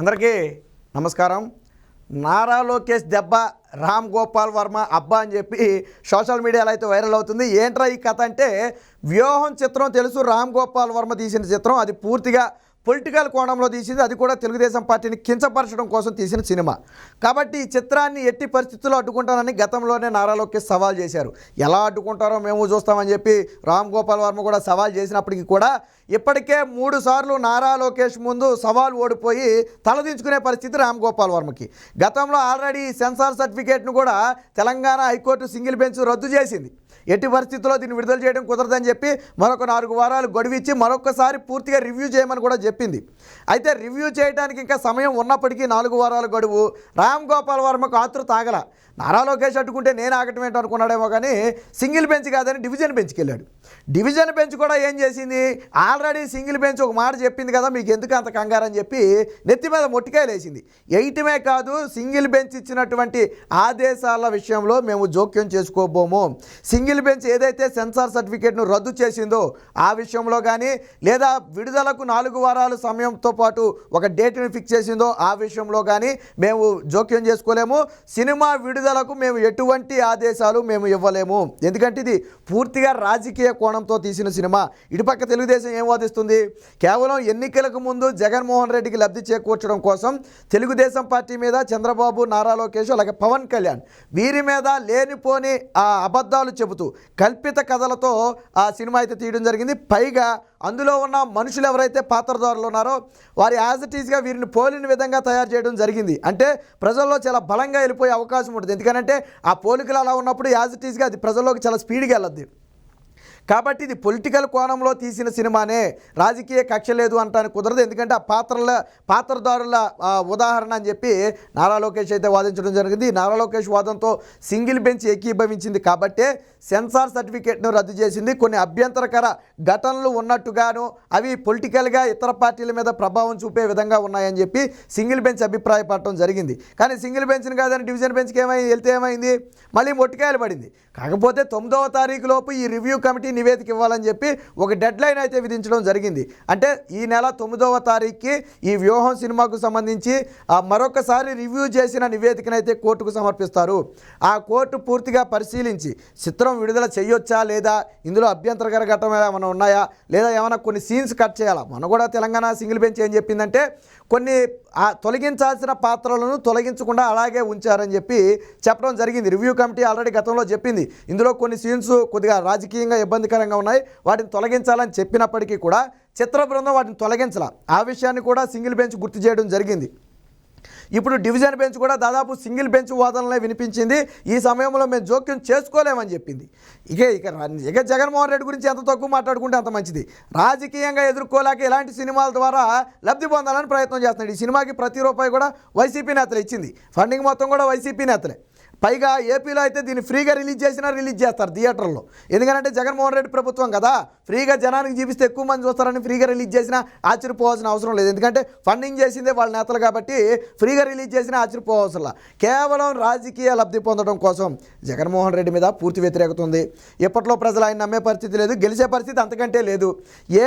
అందరికీ నమస్కారం. నారా లోకేష్ దెబ్బ రామ్ గోపాల్ వర్మ అబ్బా అని చెప్పి సోషల్ మీడియాలో అయితే వైరల్ అవుతుంది. ఏంట్రా ఈ కథ అంటే వ్యూహం చిత్రం తెలుసు రామ్ గోపాల్ వర్మ తీసిన చిత్రం. అది పూర్తిగా పొలిటికల్ కోణంలో తీసింది అది కూడా తెలుగుదేశం పార్టీని కించపరచడం కోసం తీసిన సినిమా. కాబట్టి ఈ చిత్రాన్ని ఎట్టి పరిస్థితుల్లో అడ్డుకుంటానని గతంలోనే నారా లోకేష్ సవాల్ చేశారు. ఎలా అడ్డుకుంటారో మేము చూస్తామని చెప్పి రామ్ గోపాల్ వర్మ కూడా సవాల్ చేసినప్పటికీ కూడా ఇప్పటికే మూడు సార్లు నారా లోకేష్ ముందు సవాల్ ఓడిపోయి తలదించుకునే పరిస్థితి రామ్ గోపాల్ వర్మకి. గతంలో ఆల్రెడీ సెన్సార్ సర్టిఫికేట్ను కూడా తెలంగాణ హైకోర్టు సింగిల్ బెంచ్ రద్దు చేసింది. ఎట్టి పరిస్థితుల్లో దీన్ని విడుదల చేయడం కుదరదని చెప్పి మరొక నాలుగు వారాలు గడువు మరొకసారి పూర్తిగా రివ్యూ చేయమని కూడా చెప్పింది. అయితే రివ్యూ చేయడానికి ఇంకా సమయం ఉన్నప్పటికీ నాలుగు వారాల గడువు రామ్ గోపాల్ వర్మకు ఆతృత ఆగల నారా లోకేష్ అడ్డుకుంటే నేను ఆగటం ఏంటో అనుకున్నాడేమో కానీ సింగిల్ బెంచ్ కాదని డివిజన్ బెంచ్కి వెళ్ళాడు. డివిజన్ బెంచ్ కూడా ఏం చేసింది? ఆల్రెడీ సింగిల్ బెంచ్ ఒక మాట చెప్పింది కదా మీకు ఎందుకు అంత కంగారు అని చెప్పి నెత్తి మీద మొట్టికాయలేసింది ఎయిటమే కాదు సింగిల్ బెంచ్ ఇచ్చినటువంటి ఆదేశాల విషయంలో మేము జోక్యం చేసుకోబోము. సింగిల్ బెంచ్ ఏదైతే సెన్సార్ సర్టిఫికేట్ను రద్దు చేసిందో ఆ విషయంలో కానీ లేదా విడుదలకు నాలుగు వారాలు సమయంతో పాటు ఒక డేట్ని ఫిక్స్ చేసిందో ఆ విషయంలో కానీ మేము జోక్యం చేసుకోలేము. సినిమా విడుదలకు మేము ఎటువంటి ఆదేశాలు మేము ఇవ్వలేము. ఎందుకంటే ఇది పూర్తిగా రాజకీయ కోణంతో తీసిన సినిమా. ఇటుపక్క తెలుగుదేశం ఏం వాదిస్తుంది? కేవలం ఎన్నికలకు ముందు జగన్మోహన్ రెడ్డికి లబ్ధి చేకూర్చడం కోసం తెలుగుదేశం పార్టీ మీద చంద్రబాబు నారా లోకేష్ అలాగే పవన్ కళ్యాణ్ వీరి మీద లేనిపోని ఆ అబద్ధాలు చెబుతూ కల్పిత కథలతో ఆ సినిమా అయితే తీయడం జరిగింది. పైగా అందులో ఉన్న మనుషులు ఎవరైతే పాత్రదారులు ఉన్నారో వారి యాజ్ ఇట్ ఈస్గా వీరిని పోలిన విధంగా తయారు చేయడం జరిగింది. అంటే ప్రజల్లో చాలా బలంగా వెళ్ళిపోయే అవకాశం ఉంటుంది. ఎందుకంటే ఆ పోలికలు అలా ఉన్నప్పుడు యాజ్ ఇట్ ఈస్గా అది ప్రజల్లోకి చాలా స్పీడ్గా వెళ్ళద్ది. కాబట్టి ఇది పొలిటికల్ కోణంలో తీసిన సినిమానే. రాజకీయ కక్ష లేదు అంటానికి కుదరదు. ఎందుకంటే ఆ పాత్రల పాత్రదారుల ఉదాహరణ అని చెప్పి నారా లోకేష్ అయితే వాదించడం జరిగింది. నారా లోకేష్ వాదంతో సింగిల్ బెంచ్ ఏకీభవించింది కాబట్టే సెన్సార్ సర్టిఫికేట్ను రద్దు చేసింది. కొన్ని అభ్యంతరకర ఘటనలు ఉన్నట్టుగాను అవి పొలిటికల్గా ఇతర పార్టీల మీద ప్రభావం చూపే విధంగా ఉన్నాయని చెప్పి సింగిల్ బెంచ్ అభిప్రాయపడటం జరిగింది. కానీ సింగిల్ బెంచ్ని కాదని డివిజన్ బెంచ్కి ఏమైంది వెళ్తే ఏమైంది? మళ్ళీ మొట్టికాయలు పడింది. కాకపోతే తొమ్మిదవ తారీఖు లోపు ఈ రివ్యూ కమిటీ నివేదిక ఇవ్వాలని చెప్పి ఒక డెడ్ లైన్ అయితే విధించడం జరిగింది. అంటే ఈ నెల తొమ్మిదవ తారీఖుకి ఈ వ్యూహం సినిమాకు సంబంధించి ఆ మరొకసారి రివ్యూ చేసిన నివేదికనైతే కోర్టుకు సమర్పిస్తారు. ఆ కోర్టు పూర్తిగా పరిశీలించి చిత్రం విడుదల చేయొచ్చా లేదా ఇందులో అభ్యంతరకర ఘటన ఏమైనా ఉన్నాయా లేదా ఏమైనా కొన్ని సీన్స్ కట్ చేయాలా? మన కూడా తెలంగాణ సింగిల్ బెంచ్ ఏం చెప్పిందంటే కొన్ని ఆ తొలగించాల్సిన పాత్రలను తొలగించకుండా అలాగే ఉంచారని చెప్పి చెప్పడం జరిగింది. రివ్యూ కమిటీ ఆల్రెడీ గతంలో చెప్పింది. ఇందులో కొన్ని సీన్స్ కొద్దిగా రాజకీయంగా ఇబ్బంది ఇబ్బందికరంగా ఉన్నాయి. వాటిని తొలగించాలని చెప్పినప్పటికీ కూడా చిత్ర బృందం వాటిని తొలగించాల. ఆ విషయాన్ని కూడా సింగిల్ బెంచ్ గుర్తు చేయడం జరిగింది. ఇప్పుడు డివిజన్ బెంచ్ కూడా దాదాపు సింగిల్ బెంచ్ వాదనలే వినిపించింది. ఈ సమయంలో మేము జోక్యం చేసుకోలేమని చెప్పింది. ఇక ఇక ఇక జగన్మోహన్ రెడ్డి గురించి ఎంత తక్కువ మాట్లాడుకుంటే అంత మంచిది. రాజకీయంగా ఎదుర్కోలేక ఇలాంటి సినిమాల ద్వారా లబ్ధి పొందాలని ప్రయత్నం చేస్తున్నాడు. ఈ సినిమాకి ప్రతి రూపాయి కూడా వైసీపీ నేతలు ఇచ్చింది. ఫండింగ్ మొత్తం కూడా వైసీపీ నేతలే. పైగా ఏపీలో అయితే దీన్ని ఫ్రీగా రిలీజ్ చేసినా రిలీజ్ చేస్తారు థియేటర్లో. ఎందుకంటే జగన్మోహన్ రెడ్డి ప్రభుత్వం కదా ఫ్రీగా జనానికి చూపిస్తే ఎక్కువ మంది చూస్తారని ఫ్రీగా రిలీజ్ చేసినా ఆశ్చర్యపోవాల్సిన అవసరం లేదు. ఎందుకంటే ఫండింగ్ చేసిందే వాళ్ళ నేతలు కాబట్టి ఫ్రీగా రిలీజ్ చేసినా ఆశ్చర్యపోవాల్సిన కేవలం రాజకీయ లబ్ధి పొందడం కోసం జగన్మోహన్ రెడ్డి మీద పూర్తి వ్యతిరేకత ఉంది ఇప్పట్లో ప్రజలు ఆయన నమ్మే పరిస్థితి లేదు గెలిచే పరిస్థితి అంతకంటే లేదు.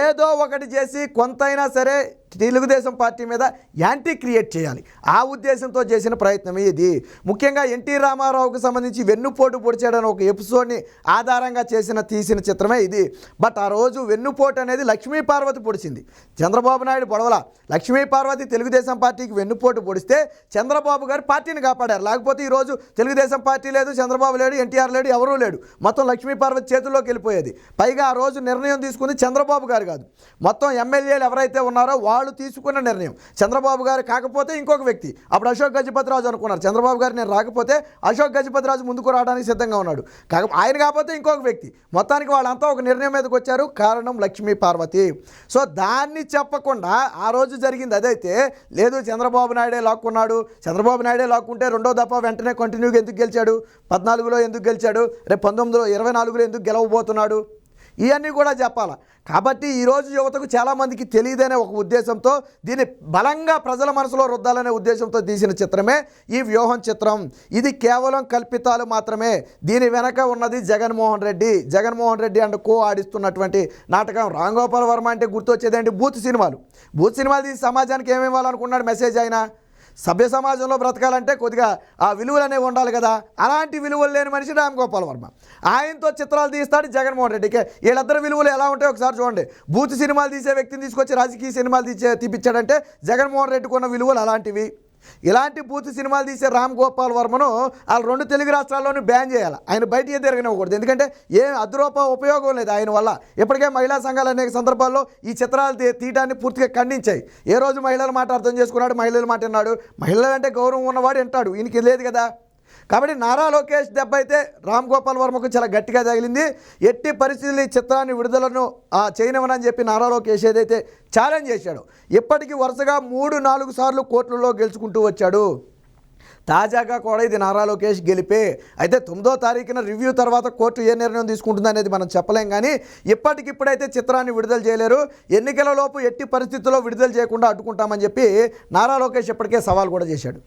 ఏదో ఒకటి చేసి కొంతైనా సరే తెలుగుదేశం పార్టీ మీద యాంటీ క్రియేట్ చేయాలి. ఆ ఉద్దేశంతో చేసిన ప్రయత్నం ఇది. ముఖ్యంగా ఎన్టీ రామారావుకు సంబంధించి వెన్నుపోటు పొడిచాడని ఒక ఎపిసోడ్ని ఆధారంగా చేసిన తీసిన చిత్రమే ఇది. బట్ ఆ రోజు వెన్నుపోటు అనేది లక్ష్మీ పార్వతి పొడిచింది. చంద్రబాబు నాయుడు పొడవల. లక్ష్మీ పార్వతి తెలుగుదేశం పార్టీకి వెన్నుపోటు పొడిస్తే చంద్రబాబు గారు పార్టీని కాపాడారు. లేకపోతే ఈరోజు తెలుగుదేశం పార్టీ లేదు చంద్రబాబు లేడు ఎన్టీఆర్ లేడు ఎవరూ లేడు. మొత్తం లక్ష్మీ పార్వతి చేతుల్లోకి వెళ్ళిపోయేది. పైగా ఆ రోజు నిర్ణయం తీసుకుంది చంద్రబాబు గారు కాదు. మొత్తం ఎమ్మెల్యేలు ఎవరైతే ఉన్నారో వాళ్ళు తీసుకున్న నిర్ణయం. చంద్రబాబు గారు కాకపోతే ఇంకొక వ్యక్తి. అప్పుడు అశోక్ గజపతిరాజు అనుకున్నారు. చంద్రబాబు గారు నేను రాకపోతే అశోక్ గజపతిరాజు ముందుకు రావడానికి సిద్ధంగా ఉన్నాడు. కాక ఆయన కాకపోతే ఇంకొక వ్యక్తి. మొత్తానికి వాళ్ళంతా ఒక నిర్ణయం మీదకి వచ్చారు. కారణం లక్ష్మీ పార్వతి. సో దాన్ని చెప్పకుండా ఆ రోజు జరిగింది అదైతే లేదు చంద్రబాబు నాయుడే లాక్కున్నాడు. చంద్రబాబు నాయుడే లాక్కుంటే రెండో దఫా వెంటనే కంటిన్యూగా ఎందుకు గెలిచాడు? పద్నాలుగులో ఎందుకు గెలిచాడు? రేపు పంతొమ్మిదిలో ఇరవై నాలుగులో ఎందుకు గెలవబోతున్నాడు? ఇవన్నీ కూడా చెప్పాలి. కాబట్టి ఈరోజు యువతకు చాలామందికి తెలియదనే ఒక ఉద్దేశంతో దీన్ని బలంగా ప్రజల మనసులో రుద్దాలనే ఉద్దేశంతో తీసిన చిత్రమే ఈ వ్యూహం చిత్రం. ఇది కేవలం కల్పితాలు మాత్రమే. దీని వెనక ఉన్నది జగన్మోహన్ రెడ్డి. జగన్మోహన్ రెడ్డి అండ్ కో ఆడిస్తున్నటువంటి నాటకం రామ్ గోపాల్ వర్మ అంటే గుర్తొచ్చేదేంటి బూత్ సినిమాలు. బూత్ సినిమాలు తీసి సమాజానికి ఏమి ఇవ్వాలనుకున్నాడు మెసేజ్ అయినా? సభ్య సమాజంలో బ్రతకాలంటే కొద్దిగా ఆ విలువలు అనేవి ఉండాలి కదా. అలాంటి విలువలు లేని మనిషి రామ్ గోపాల్ వర్మ. ఆయనతో చిత్రాలు తీస్తాడు జగన్మోహన్ రెడ్డికి వీళ్ళిద్దరు విలువలు ఎలా ఉంటాయో ఒకసారి చూడండి. బూత్ సినిమాలు తీసే వ్యక్తిని తీసుకొచ్చి రాజకీయ సినిమాలు తీసే తీపిచ్చాడంటే జగన్మోహన్ రెడ్డికి ఉన్న విలువలు అలాంటివి. ఇలాంటి బూత్ సినిమాలు తీసే రామ్ గోపాల్ వర్మను వాళ్ళు రెండు తెలుగు రాష్ట్రాల్లోనూ బ్యాన్ చేయాలి. ఆయన బయటికి తిరగనివ్వకూడదు. ఎందుకంటే ఏ అద్రూప ఉపయోగం లేదు ఆయన వల్ల. ఇప్పటికే మహిళా సంఘాలు అనేక సందర్భాల్లో ఈ చిత్రాలు తీ- తీయటాన్ని పూర్తిగా ఖండించాయి. ఏ రోజు మహిళల మాట అర్థం చేసుకున్నాడు మహిళల మాట విన్నాడు. మహిళలు అంటే గౌరవం ఉన్నవాడు వింటాడు. ఈయనకి లేదు కదా. కాబట్టి నారా లోకేష్ దెబ్బ అయితే రామ్ గోపాల్ వర్మకు చాలా గట్టిగా తగిలింది. ఎట్టి పరిస్థితులు ఈ చిత్రాన్ని విడుదలను ఆ చేయనివ్వనని చెప్పి నారా లోకేష్ ఏదైతే ఛాలెంజ్ చేశాడో ఇప్పటికీ వరుసగా మూడు నాలుగు సార్లు కోర్టులలో గెలుచుకుంటూ వచ్చాడు. తాజాగా కూడా ఇది నారా లోకేష్ గెలిపే. అయితే తొమ్మిదో తారీఖున రివ్యూ తర్వాత కోర్టు ఏ నిర్ణయం తీసుకుంటుంది అనేది మనం చెప్పలేం కానీ ఇప్పటికిప్పుడైతే చిత్రాన్ని విడుదల చేయలేరు. ఎన్నికల లోపు ఎట్టి పరిస్థితుల్లో విడుదల చేయకుండా అడ్డుకుంటామని చెప్పి నారా లోకేష్ ఇప్పటికే సవాల్ కూడా చేశాడు.